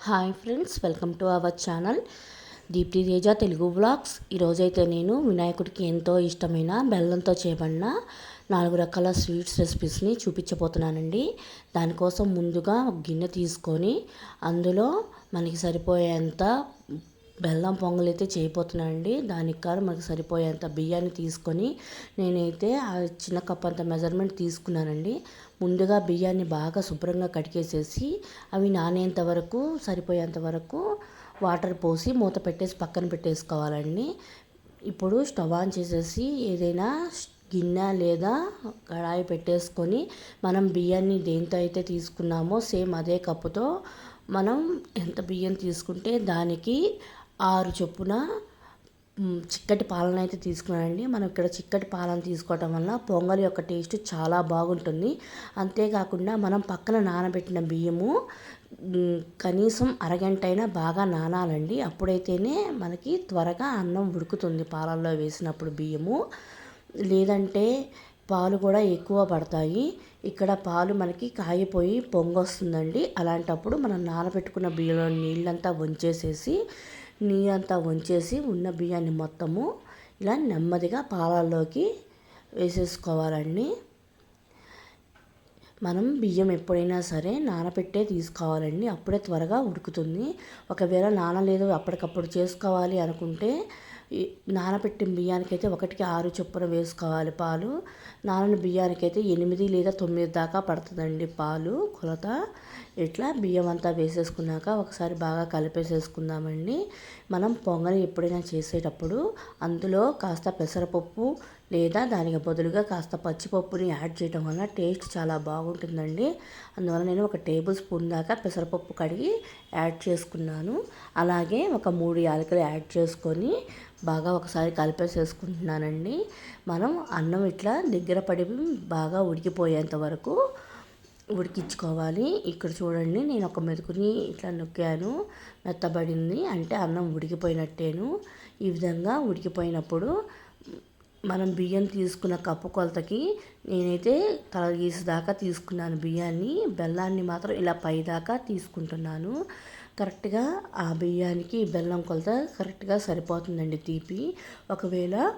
Hi friends welcome to our channel Deepthi Teja Telugu blogs ఈరోజైతే నేను వినాయకుడికి ఎంతో ఇష్టమైన బెల్లంతో చేయబడిన నాలుగు రకాల స్వీట్స్ రెసిపీస్ని చూపించబోతున్నానండి. దానికోసం ముందుగా ఒక గిన్నె తీసుకొని అందులో మనకి సరిపోయేంత బెల్లం పొంగల్ అయితే చేయబోతున్నానండి. దానికి కాదు మనకు సరిపోయేంత బియ్యాన్ని తీసుకొని నేనైతే ఆ చిన్న కప్ అంత మెజర్మెంట్ తీసుకున్నానండి. ముందుగా బియ్యాన్ని బాగా శుభ్రంగా కడిగేసేసి అవి నానేంత వరకు సరిపోయేంత వరకు వాటర్ పోసి మూత పెట్టేసి పక్కన పెట్టేసుకోవాలండి. ఇప్పుడు స్టవ్ ఆన్ చేసేసి ఏదైనా గిన్నె లేదా కడాయి పెట్టేసుకొని మనం బియ్యాన్ని దేంతో అయితే తీసుకున్నామో సేమ్ అదే కప్పుతో మనం ఎంత బియ్యం తీసుకుంటే దానికి ఆరు చొప్పున చిక్కటి పాలన అయితే తీసుకున్నానండి. మనం ఇక్కడ చిక్కటి పాలన తీసుకోవటం వల్ల పొంగల్ యొక్క టేస్ట్ చాలా బాగుంటుంది. అంతేకాకుండా మనం పక్కన నానబెట్టిన బియ్యము కనీసం అరగంట అయినా బాగా నానాలండి. అప్పుడైతేనే మనకి త్వరగా అన్నం ఉడుకుతుంది పాలల్లో వేసినప్పుడు బియ్యము. లేదంటే పాలు కూడా ఎక్కువ పడతాయి. ఇక్కడ పాలు మనకి కాగిపోయి పొంగొస్తుందండి. అలాంటప్పుడు మనం నానబెట్టుకున్న బియ్యంలో నీళ్ళంతా వంచేసేసి నీరంతా వంచేసి ఉన్న బియ్యాన్ని మొత్తము ఇలా నెమ్మదిగా పాలల్లోకి వేసేసుకోవాలండి. మనం బియ్యం ఎప్పుడైనా సరే నానబెట్టే తీసుకోవాలండి. అప్పుడే త్వరగా ఉడుకుతుంది. ఒకవేళ నానలేదు అప్పటికప్పుడు చేసుకోవాలి అనుకుంటే నానబెట్టిన బియ్యానికైతే ఒకటికి ఆరు చొప్పున వేసుకోవాలి పాలు. నానని బియ్యానికైతే ఎనిమిది లేదా తొమ్మిది దాకా పడుతుందండి పాలు కొలత. ఇట్లా బియ్యం అంతా వేసేసుకున్నాక ఒకసారి బాగా కలిపేసేసుకుందామండి. మనం పొంగలి ఎప్పుడైనా చేసేటప్పుడు అందులో కాస్త పెసరపప్పు లేదా దానికి బదులుగా కాస్త పచ్చిపప్పుని యాడ్ చేయడం వల్ల టేస్ట్ చాలా బాగుంటుందండి. అందువల్ల నేను ఒక టేబుల్ స్పూన్ దాకా పెసరపప్పు కడిగి యాడ్ చేసుకున్నాను. అలాగే ఒక మూడు యాలకులు యాడ్ చేసుకొని బాగా ఒకసారి కలిపేసేసుకుంటున్నానండి. మనం అన్నం ఇట్లా దగ్గర పడి బాగా ఉడికిపోయేంత వరకు ఉడికించుకోవాలి. ఇక్కడ చూడండి నేను ఒక మెతుకుని ఇట్లా నొక్కాను. మెత్తబడింది. అంటే అన్నం ఉడికిపోయినట్టేను. ఈ విధంగా ఉడికిపోయినప్పుడు మనం బియ్యం తీసుకున్న కప్పు కొలతకి నేనైతే తలగీసి దాకా తీసుకున్నాను బియ్యాన్ని. బెల్లాన్ని మాత్రం ఇలా పై దాకా తీసుకుంటున్నాను. కరెక్ట్గా ఆ బియ్యానికి బెల్లం కొలత కరెక్ట్గా సరిపోతుందండి తీపి. ఒకవేళ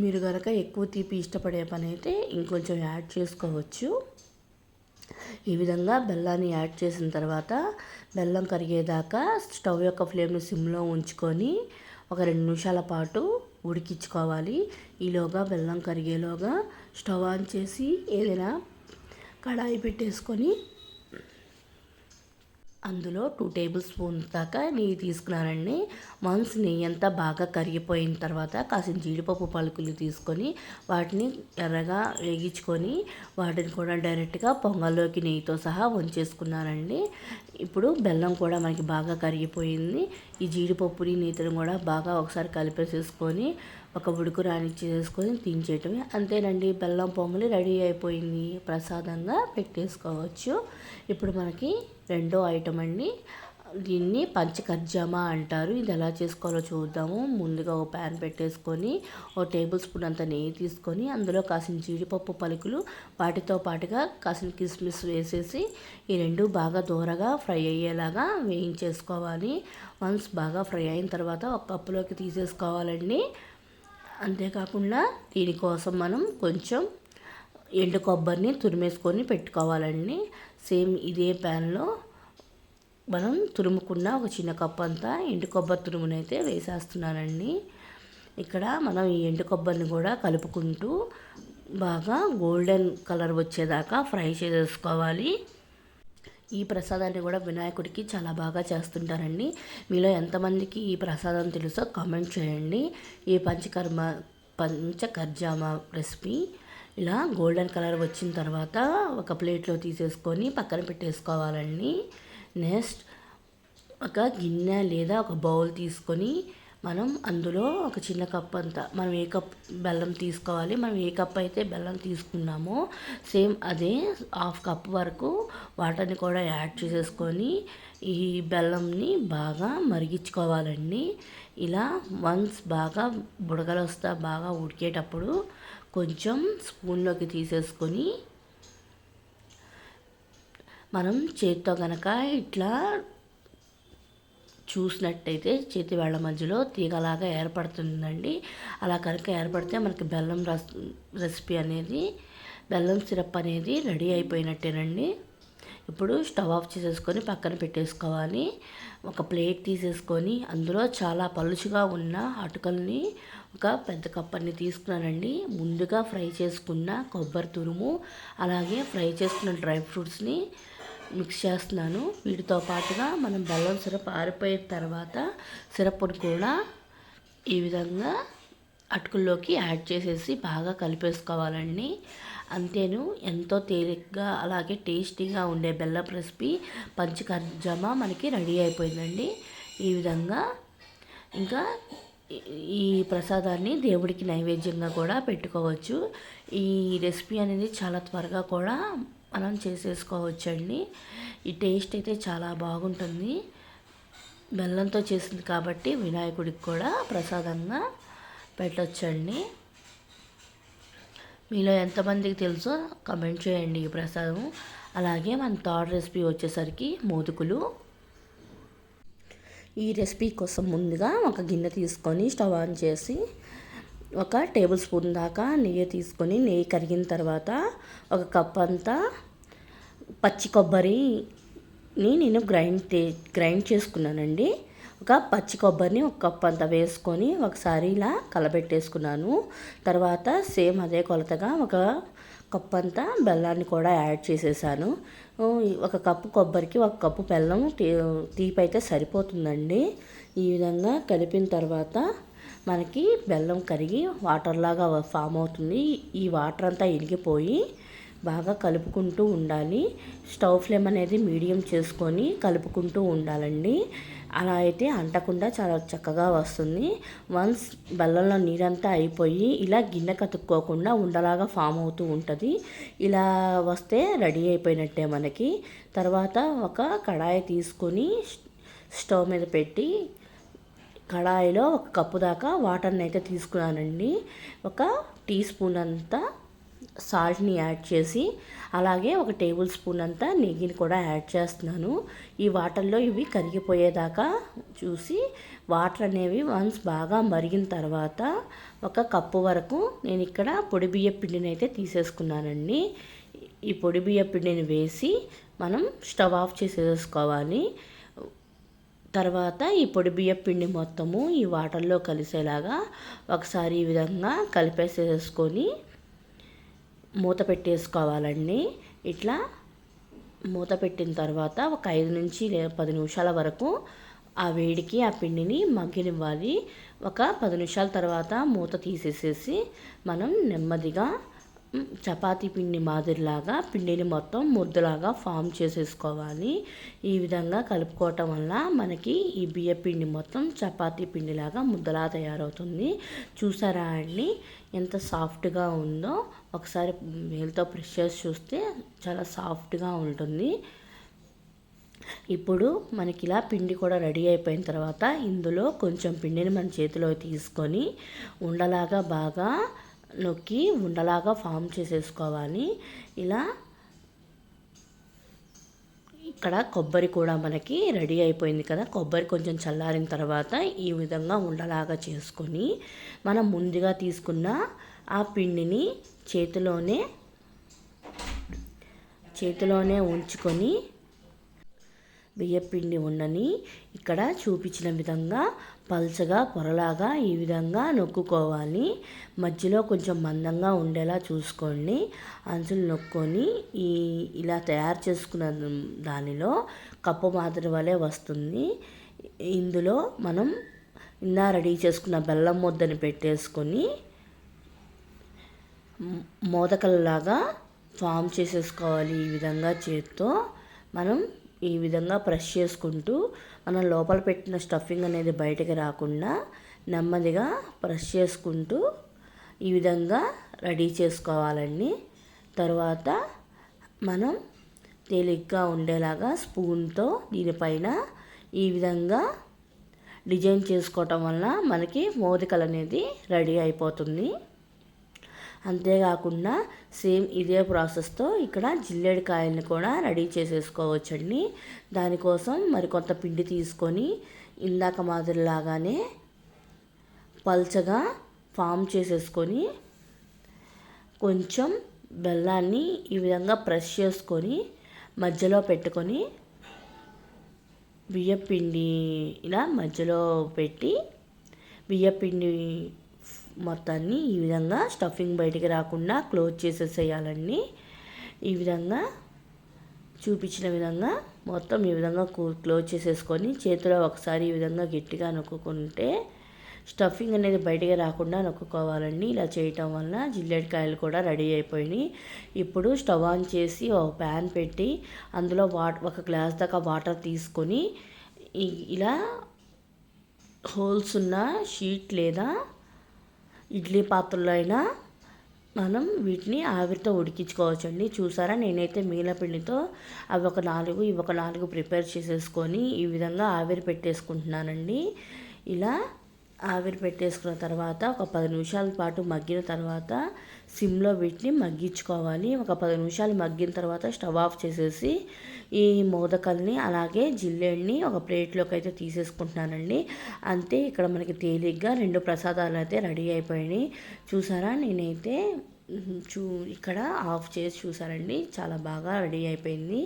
మీరు కనుక ఎక్కువ తీపి ఇష్టపడే పని అయితే ఇంకొంచెం యాడ్ చేసుకోవచ్చు. ఈ విధంగా బెల్లాన్ని యాడ్ చేసిన తర్వాత బెల్లం కరిగేదాకా స్టవ్ యొక్క ఫ్లేమ్ని సిమ్లో ఉంచుకొని ఒక రెండు నిమిషాల పాటు ఉడికించుకోవాలి. ఈలోగా బెల్లం కరిగేలోగా స్టవ్ ఆన్ చేసి ఏదైనా కడాయి పెట్టేసుకొని అందులో టూ టేబుల్ స్పూన్స్ దాకా నెయ్యి తీసుకున్నానండి. మన్స్ నెయ్యి అంతా బాగా కరిగిపోయిన తర్వాత కాసిన జీడిపప్పు పలుకులు తీసుకొని వాటిని ఎర్రగా వేగించుకొని వాటిని కూడా డైరెక్ట్గా పొంగల్లోకి నెయ్యితో సహా వంచేసుకున్నానండి. ఇప్పుడు బెల్లం కూడా మనకి బాగా కరిగిపోయింది. ఈ జీడిపప్పుని నీతిని కూడా బాగా ఒకసారి కలిపేసేసుకొని ఒక ఉడుకు రానిచ్చేసుకొని తినేయటమే అంతేనండి బెల్లం పొంగలి రెడీ అయిపోయింది. ప్రసాదంగా పెట్టేసుకోవచ్చు. ఇప్పుడు మనకి రెండో ఐటమ్ అండి. దీన్ని పంచకర్జామా అంటారు. ఇది ఎలా చేసుకోవాలో చూద్దాము. ముందుగా ఒక ప్యాన్ పెట్టేసుకొని ఓ టేబుల్ స్పూన్ అంత నెయ్యి తీసుకొని అందులో కాసిన జీడిపప్పు పలుకులు వాటితో పాటుగా కాసిన కిస్మిస్ వేసేసి ఈ రెండు బాగా దూరగా ఫ్రై అయ్యేలాగా వేయించేసుకోవాలి. వన్స్ బాగా ఫ్రై అయిన తర్వాత ఒక కప్పులోకి తీసేసుకోవాలండి. అంతేకాకుండా దీనికోసం మనం కొంచెం ఎండు కొబ్బరిని తురిమేసుకొని పెట్టుకోవాలండి. సేమ్ ఇదే ప్యాన్లో మనం తురుముకున్న ఒక చిన్న కప్ అంతా ఎండు కొబ్బరి తురుమునైతే వేసేస్తున్నానండి. ఇక్కడ మనం ఈ ఎండు కొబ్బరిని కూడా కలుపుకుంటూ బాగా గోల్డెన్ కలర్ వచ్చేదాకా ఫ్రై చేసేసుకోవాలి. ఈ ప్రసాదాన్ని కూడా వినాయకుడికి చాలా బాగా చేస్తుంటారండి. మీలో ఎంతమందికి ఈ ప్రసాదం తెలుసో కామెంట్ చేయండి. ఈ పంచకర్మ పంచకర్జామా రెసిపీ ఇలా గోల్డెన్ కలర్ వచ్చిన తర్వాత ఒక ప్లేట్లో తీసేసుకొని పక్కన పెట్టేసుకోవాలండి. నెక్స్ట్ ఒక గిన్నె లేదా ఒక బౌల్ తీసుకొని మనం అందులో ఒక చిన్న కప్ అంతా మనం ఏ కప్ బెల్లం తీసుకోవాలి మనం ఏ కప్ అయితే బెల్లం తీసుకున్నామో సేమ్ అదే హాఫ్ కప్ వరకు వాటర్ని కూడా యాడ్ చేసేసుకొని ఈ బెల్లంని బాగా మరిగించుకోవాలండి. ఇలా వన్స్ బాగా బుడగలు వస్తా బాగా ఉడికేటప్పుడు కొంచెం స్పూన్లోకి తీసేసుకొని మనం చేతితో కనుక ఇట్లా చూసినట్టయితే చేతి వేళ్ళ మధ్యలో తీగలాగా ఏర్పడుతుందండి. అలా కనుక ఏర్పడితే మనకి బెల్లం రస్ రెసిపీ అనేది బెల్లం సిరప్ అనేది రెడీ అయిపోయినట్టేనండి. ఇప్పుడు స్టవ్ ఆఫ్ చేసేసుకొని పక్కన పెట్టేసుకోవాలి. ఒక ప్లేట్ తీసేసుకొని అందులో చాలా పలుచుగా ఉన్న అటుకల్ని ఒక పెద్ద కప్పని తీసుకున్నానండి. ముందుగా ఫ్రై చేసుకున్న కొబ్బరి తురుము అలాగే ఫ్రై చేసుకున్న డ్రై ఫ్రూట్స్ని మిక్స్ చేస్తున్నాను. వీటితో పాటుగా మనం బెల్లం సిరప్ ఆరిపోయిన తర్వాత సిరప్ని కూడా ఈ విధంగా అటుకుల్లోకి యాడ్ చేసేసి బాగా కలిపేసుకోవాలండి. అంతేను ఎంతో తేలిగ్గా అలాగే టేస్టీగా ఉండే బెల్లం రెసిపీ పంచకర్జమ మనకి రెడీ అయిపోయిందండి. ఈ విధంగా ఇంకా ఈ ప్రసాదాన్ని దేవుడికి నైవేద్యంగా కూడా పెట్టుకోవచ్చు. ఈ రెసిపీ అనేది చాలా త్వరగా కూడా మనం చేసేసుకోవచ్చండి. ఈ టేస్ట్ అయితే చాలా బాగుంటుంది. బెల్లంతో చేసింది కాబట్టి వినాయకుడికి కూడా ప్రసాదంగా పెట్టచ్చండి. మీలో ఎంతమందికి తెలుసో కమెంట్ చేయండి ఈ ప్రసాదం. అలాగే మన థర్డ్ రెసిపీ వచ్చేసరికి మోదుకులు. ఈ రెసిపీ కోసం ముందుగా ఒక గిన్నె తీసుకొని స్టవ్ ఆన్ చేసి ఒక టేబుల్ స్పూన్ దాకా నెయ్యి తీసుకొని నెయ్యి కరిగిన తర్వాత ఒక కప్ అంతా పచ్చి కొబ్బరిని నేను గ్రైండ్ గ్రైండ్ చేసుకున్నానండి. ఒక పచ్చి కొబ్బరిని ఒక కప్ అంతా వేసుకొని ఒకసారి ఇలా కలబెట్టేసుకున్నాను. తర్వాత సేమ్ అదే కొలతగా ఒక కప్పు అంతా బెల్లాన్ని కూడా యాడ్ చేసేసాను. ఒక కప్పు కొబ్బరికి ఒక కప్పు బెల్లం తీపి అయితే సరిపోతుందండి. ఈ విధంగా కలిపిన తర్వాత మనకి బెల్లం కరిగి వాటర్ లాగా ఫామ్ అవుతుంది. ఈ వాటర్ అంతా ఇరిగిపోయి బాగా కలుపుకుంటూ ఉండాలి. స్టవ్ ఫ్లేమ్ అనేది మీడియం చేసుకొని కలుపుకుంటూ ఉండాలండి. అలా అయితే అంటకుండా చాలా చక్కగా వస్తుంది. వన్స్ బెల్లంలో నీరంతా అయిపోయి ఇలా గిన్నె కతుక్కోకుండా ఉండలాగా ఫామ్ అవుతూ ఉంటుంది. ఇలా వస్తే రెడీ అయిపోయినట్టే మనకి. తర్వాత ఒక కడాయి తీసుకొని స్టవ్ మీద పెట్టి కడాయిలో ఒక కప్పు దాకా వాటర్ని అయితే తీసుకున్నానండి. ఒక టీ స్పూన్ అంతా సాల్ట్ని యాడ్ చేసి అలాగే ఒక టేబుల్ స్పూన్ అంతా నెయ్యిని కూడా యాడ్ చేస్తున్నాను. ఈ వాటర్లో ఇవి కరిగిపోయేదాకా చూసి వాటర్ అనేవి వన్స్ బాగా మరిగిన తర్వాత ఒక కప్పు వరకు నేను ఇక్కడ పొడి బియ్య పిండిని అయితే తీసేసుకున్నానండి. ఈ పొడి బియ్య పిండిని వేసి మనం స్టవ్ ఆఫ్ చేసేసుకోవాలి. తర్వాత ఈ పొడి బియ్య పిండి మొత్తము ఈ వాటర్లో కలిసేలాగా ఒకసారి ఈ విధంగా కలిపేసేసుకొని మూత పెట్టేసుకోవాలండి. ఇట్లా మూత పెట్టిన తర్వాత ఒక ఐదు నుంచి పది నిమిషాల వరకు ఆ వేడికి ఆ పిండిని మగ్గనివ్వాలి. ఒక పది నిమిషాల తర్వాత మూత తీసేసేసి మనం నెమ్మదిగా చపాతీ పిండి మాదిరిలాగా పిండిని మొత్తం ముద్దలాగా ఫామ్ చేసేసుకోవాలి. ఈ విధంగా కలుపుకోవటం వల్ల మనకి ఈ బియ్య పిండి మొత్తం చపాతీ పిండిలాగా ముద్దలా తయారవుతుంది. చూసారా అండి? ఎంత సాఫ్ట్గా ఉందో. ఒకసారి వేలుతో ప్రెస్ చేసి చూస్తే చాలా సాఫ్ట్గా ఉంటుంది. ఇప్పుడు మనకి ఇలా పిండి కూడా రెడీ అయిపోయిన తర్వాత ఇందులో కొంచెం పిండిని మన చేతిలో తీసుకొని ఉండలాగా బాగా నొక్కి ఉండలాగా ఫామ్ చేసేసుకోవాలి. ఇలా ఇక్కడ కొబ్బరి కూడా మనకి రెడీ అయిపోయింది కదా. కొబ్బరి కొంచెం చల్లారిన తర్వాత ఈ విధంగా ఉండలాగా చేసుకొని మనం ముందుగా తీసుకున్న ఆ పిండిని చేతిలోనే చేతిలోనే ఉంచుకొని బియ్యపిండి ఉండని ఇక్కడ చూపించిన విధంగా పల్చగా పొరలాగా ఈ విధంగా నొక్కుకోవాలి. మధ్యలో కొంచెం మందంగా ఉండేలా చూసుకోండి. అంచులు నొక్కొని ఈ ఇలా తయారు చేసుకున్న దానిలో కప్పు మాదిరి వలె వస్తుంది. ఇందులో మనం ఇందా రెడీ చేసుకున్న బెల్లం ముద్దని పెట్టేసుకొని మోదకల్లాగా ఫామ్ చేసేసుకోవాలి ఈ విధంగా చేత్తో. మనం ఈ విధంగా ప్రెస్ చేసుకుంటూ మనం లోపల పెట్టిన స్టఫింగ్ అనేది బయటకు రాకుండా నెమ్మదిగా ప్రెస్ చేసుకుంటూ ఈ విధంగా రెడీ చేసుకోవాలండి. తర్వాత మనం తేలిగ్గా ఉండేలాగా స్పూన్తో దీనిపైన ఈ విధంగా డిజైన్ చేసుకోవటం వల్ల మనకి మోదికలు అనేది రెడీ అయిపోతుంది. అంతేకాకుండా సేమ్ ఇదే ప్రాసెస్తో ఇక్కడ జిల్లేడికాయల్ని కూడా రెడీ చేసేసుకోవచ్చండి. దానికోసం మరికొంత పిండి తీసుకొని ఇందాక మాదిరిలాగానే పల్చగా ఫామ్ చేసేసుకొని కొంచెం బెల్లాన్ని ఈ విధంగా ప్రెస్ చేసుకొని మధ్యలో పెట్టుకొని బియ్యపిండి ఇలా మధ్యలో పెట్టి బియ్యపిండి మొత్తాన్ని ఈ విధంగా స్టఫింగ్ బయటికి రాకుండా క్లోజ్ చేసేసేయాలండి. ఈ విధంగా చూపించిన విధంగా మొత్తం ఈ విధంగా క్లోజ్ చేసేసుకొని చేతిలో ఒకసారి ఈ విధంగా గట్టిగా నొక్కుంటే స్టఫింగ్ అనేది బయటికి రాకుండా నొక్కుకోవాలండి. ఇలా చేయటం వలన జిల్లెడ్ కాయలు కూడా రెడీ అయిపోయినాయి. ఇప్పుడు స్టవ్ ఆన్ చేసి ఒక ప్యాన్ పెట్టి అందులో వాటర్ ఒక గ్లాస్ దాకా వాటర్ తీసుకొని ఇలా హోల్స్ ఉన్న షీట్ లేదా ఇడ్లీ పాత్రలో అయినా మనం వీటిని ఆవిరితో ఉడికించుకోవచ్చండి. చూసారా? నేనైతే మీల పిండితో అవి ఒక నాలుగు ఇవి ఒక నాలుగు ప్రిపేర్ చేసేసుకొని ఈ విధంగా ఆవిరి పెట్టేసుకుంటున్నానండి. ఇలా ఆవిరి పెట్టేసుకున్న తర్వాత ఒక పది నిమిషాల పాటు మగ్గిన తర్వాత సిమ్లో వీటిని మగ్గించుకోవాలి. ఒక పది నిమిషాలు మగ్గిన తర్వాత స్టవ్ ఆఫ్ చేసేసి ఈ మోదకల్ని అలాగే జిల్లేడిని ఒక ప్లేట్లోకి అయితే తీసేసుకుంటున్నానండి. అంతే ఇక్కడ మనకి తేలిగ్గా రెండు ప్రసాదాలు అయితే రెడీ అయిపోయినాయి. చూసారా? నేనైతే చూ ఇక్కడ ఆఫ్ చేసి చూసారండి చాలా బాగా రెడీ అయిపోయింది.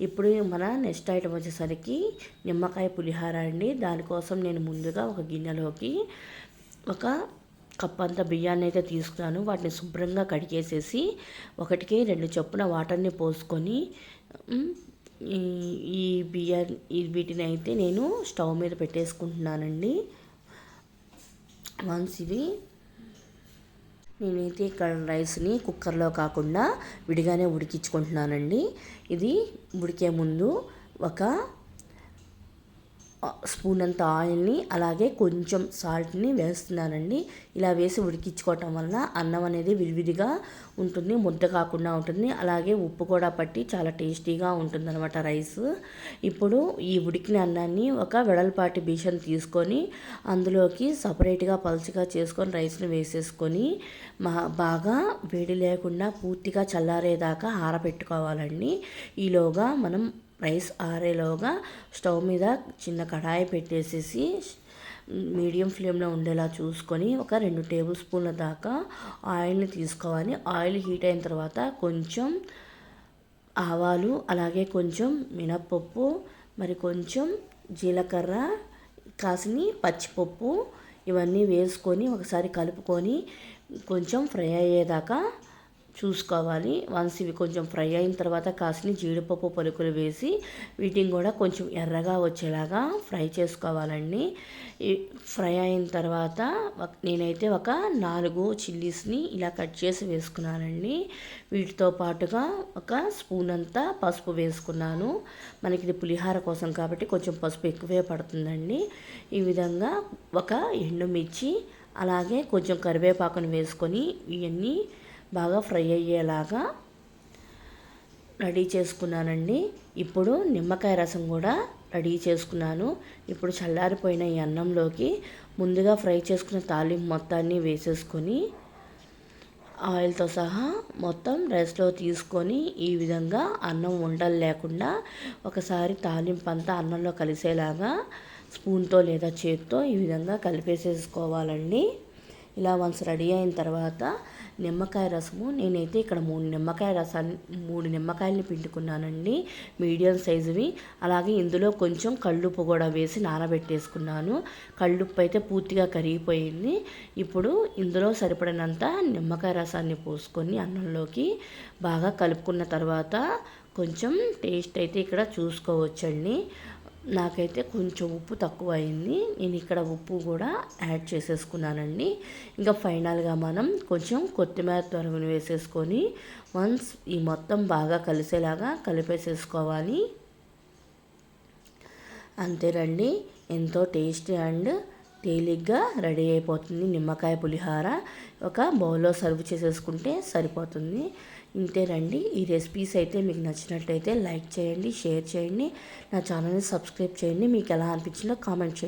ఇప్పుడు మన నెక్స్ట్ ఐటమ్ వచ్చేసరికి నిమ్మకాయ పులిహార అండి. దానికోసం నేను ముందుగా ఒక గిన్నెలోకి ఒక కప్ అంత బియ్యాన్ని అయితే తీసుకున్నాను. వాటిని శుభ్రంగా కడిగేసేసి ఒకటికి రెండు చొప్పున వాటర్ని పోసుకొని ఈ బియ్యా వీటిని అయితే నేను స్టవ్ మీద పెట్టేసుకుంటున్నానండి. వన్స్ ఇవి నేనైతే ఇక్కడ రైస్ని కుక్కర్లో కాకుండా విడిగానే ఉడికించుకుంటున్నానండి. ఇది ఉడికే ముందు ఒక స్పూన్ అంత ఆయిల్ని అలాగే కొంచెం సాల్ట్ని వేస్తున్నానండి. ఇలా వేసి ఉడికించుకోవటం వలన అన్నం అనేది విడివిడిగా ఉంటుంది ముద్ద కాకుండా ఉంటుంది. అలాగే ఉప్పు కూడా పట్టి చాలా టేస్టీగా ఉంటుంది అనమాట రైస్. ఇప్పుడు ఈ ఉడికిన అన్నాన్ని ఒక వెడల్పాటి బీషన్ తీసుకొని అందులోకి సపరేట్గా పలుచగా చేసుకొని రైస్ని వేసేసుకొని మా బాగా వేడి లేకుండా పూర్తిగా చల్లారేదాకా ఆరబెట్టుకోవాలండి. ఈలోగా మనం రైస్ ఆరేలోగా స్టవ్ మీద చిన్న కడాయి పెట్టేసేసి మీడియం ఫ్లేమ్లో ఉండేలా చూసుకొని ఒక రెండు టేబుల్ స్పూన్ల దాకా ఆయిల్ని తీసుకోవాలి. ఆయిల్ హీట్ అయిన తర్వాత కొంచెం ఆవాలు అలాగే కొంచెం మినప్పప్పు మరి కొంచెం జీలకర్ర కాసిని పచ్చిపప్పు ఇవన్నీ వేసుకొని ఒకసారి కలుపుకొని కొంచెం ఫ్రై అయ్యేదాకా చూసుకోవాలి. వన్స్ ఇవి కొంచెం ఫ్రై అయిన తర్వాత కాసిన జీడిపప్పు పలుకులు వేసి వీటిని కూడా కొంచెం ఎర్రగా వచ్చేలాగా ఫ్రై చేసుకోవాలండి. ఫ్రై అయిన తర్వాత నేనైతే ఒక నాలుగు చిల్లీస్ని ఇలా కట్ చేసి వేసుకున్నానండి. వీటితో పాటుగా ఒక స్పూన్ అంతా పసుపు వేసుకున్నాను. మనకి ఇది పులిహార కోసం కాబట్టి కొంచెం పసుపు ఎక్కువే పడుతుందండి. ఈ విధంగా ఒక ఎండుమిర్చి అలాగే కొంచెం కరివేపాకును వేసుకొని ఇవన్నీ బాగా ఫ్రై అయ్యేలాగా రెడీ చేసుకున్నానండి. ఇప్పుడు నిమ్మకాయ రసం కూడా రెడీ చేసుకున్నాను. ఇప్పుడు చల్లారిపోయిన ఈ అన్నంలోకి ముందుగా ఫ్రై చేసుకున్న తాలింపు మొత్తాన్ని వేసేసుకొని ఆయిల్తో సహా మొత్తం రైస్లో తీసుకొని ఈ విధంగా అన్నం ఉండలు లేకుండా ఒకసారి తాలింపు అంతా అన్నంలో కలిసేలాగా స్పూన్తో లేదా చేతితో ఈ విధంగా కలిపేసేసుకోవాలండి. ఇలా వన్స్ రెడీ అయిన తర్వాత నిమ్మకాయ రసము నేనైతే ఇక్కడ మూడు నిమ్మకాయ రసాన్ని మూడు నిమ్మకాయలని పిండుకున్నానండి మీడియం సైజువి. అలాగే ఇందులో కొంచెం కళ్ళుప్పు కూడా వేసి నానబెట్టేసుకున్నాను. కళ్ళుప్పు అయితే పూర్తిగా కరిగిపోయింది. ఇప్పుడు ఇందులో సరిపడినంత నిమ్మకాయ రసాన్ని పోసుకొని అన్నంలోకి బాగా కలుపుకున్న తర్వాత కొంచెం టేస్ట్ అయితే ఇక్కడ చూసుకోవచ్చండి. నాకైతే కొంచెం ఉప్పు తక్కువ అయింది నేను ఇక్కడ ఉప్పు కూడా యాడ్ చేసేసుకున్నానండి. ఇంకా ఫైనల్గా మనం కొంచెం కొత్తిమీర తరుగును వేసేసుకొని వన్స్ ఈ మొత్తం బాగా కలిసేలాగా కలిపేసేసుకోవాలి. అంతేనండి ఎంతో టేస్టీ అండ్ తేలిగ్గా రెడీ అయిపోతుంది నిమ్మకాయ పులిహార. ఒక బౌల్లో సర్వ్ చేసేసుకుంటే సరిపోతుంది. ఇంతేనండి ఈ రెసిపీస్ అయితే మీకు నచ్చినట్లయితే లైక్ చేయండి షేర్ చేయండి. నా ఛానల్ని సబ్స్క్రైబ్ చేయండి. మీకు ఎలా అనిపించిందో కామెంట్ చేయండి.